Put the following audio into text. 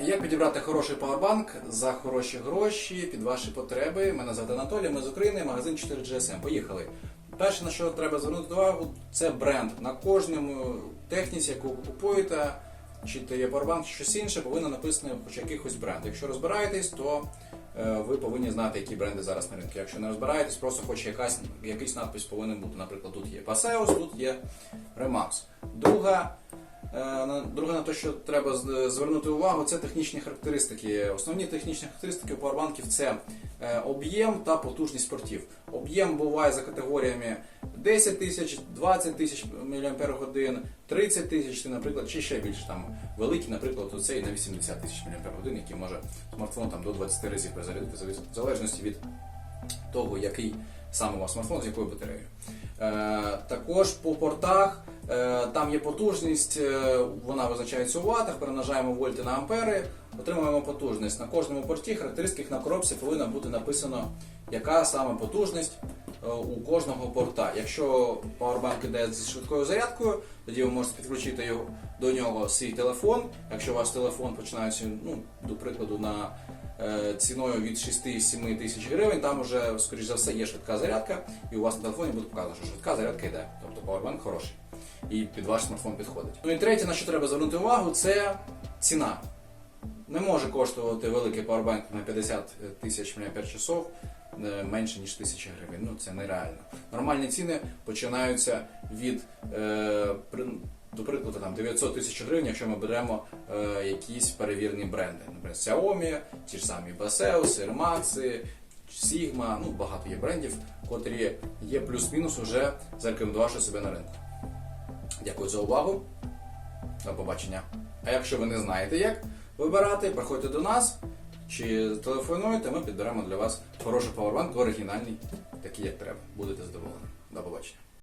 Як підібрати хороший павербанк за хороші гроші під ваші потреби? Мене звати Анатолій, ми з України, магазин 4GSM. Поїхали. Перше, на що треба звернути увагу, це бренд. На кожному техніці, яку ви купуєте, чи то є павербанк, чи щось інше, повинно написано хоч якихось бренд. Якщо розбираєтесь, то е, ви повинні знати, які бренди зараз на ринку. Якщо не розбираєтесь, просто хоч якась, якийсь надпис повинен бути. Наприклад, тут є Paseos, тут є Remax. Друга Друге на те, що треба звернути увагу, це технічні характеристики. Основні технічні характеристики у павербанків це е, об'єм та потужність портів. Об'єм буває за категоріями 10 тисяч, 20 тисяч мАч, 30 тисяч, наприклад, чи ще більше там великий, наприклад, оцей на 80 тисяч мАч, який може смартфон там до 20 разів перезарядити, в залежності від того, який саме у вас смартфон, з якою батареєю. Е, також по портах е, там є потужність, е, вона визначається у ватах, перемножаємо вольти на ампери, отримуємо потужність. На кожному порті характеристиках на коробці повинно бути написано, яка саме потужність е, у кожного порта. Якщо павербанк іде зі швидкою зарядкою, тоді ви можете підключити до нього свій телефон. Якщо у вас телефон починається, ну, до прикладу, на е, ціною від 6-7 тисяч гривень, там вже, скоріш за все, є швидка зарядка, і у вас на телефоні буде показано, що швидка зарядка йде. Тобто павербанк хороший. І під ваш смартфон підходить. Ну і третє, на що треба звернути увагу, це ціна. Не може коштувати великий павербанк на 50 тисяч мАч е, менше ніж 1000 гривень. Ну це нереально. Нормальні ціни починаються від е, до прикладу там 900 тисяч гривень, якщо ми беремо е, якісь перевірені бренди. Наприклад, Xiaomi, ті ж самі Baseus, Airmax, Sigma, ну багато є брендів, котрі є плюс-мінус уже зарекомендувавши себе на ринку. Дякую за увагу. До побачення. А якщо ви не знаєте, як вибирати, приходьте до нас чи телефонуйте, ми підберемо для вас хороший павербанк, оригінальний, такий як треба. Будете задоволені. До побачення.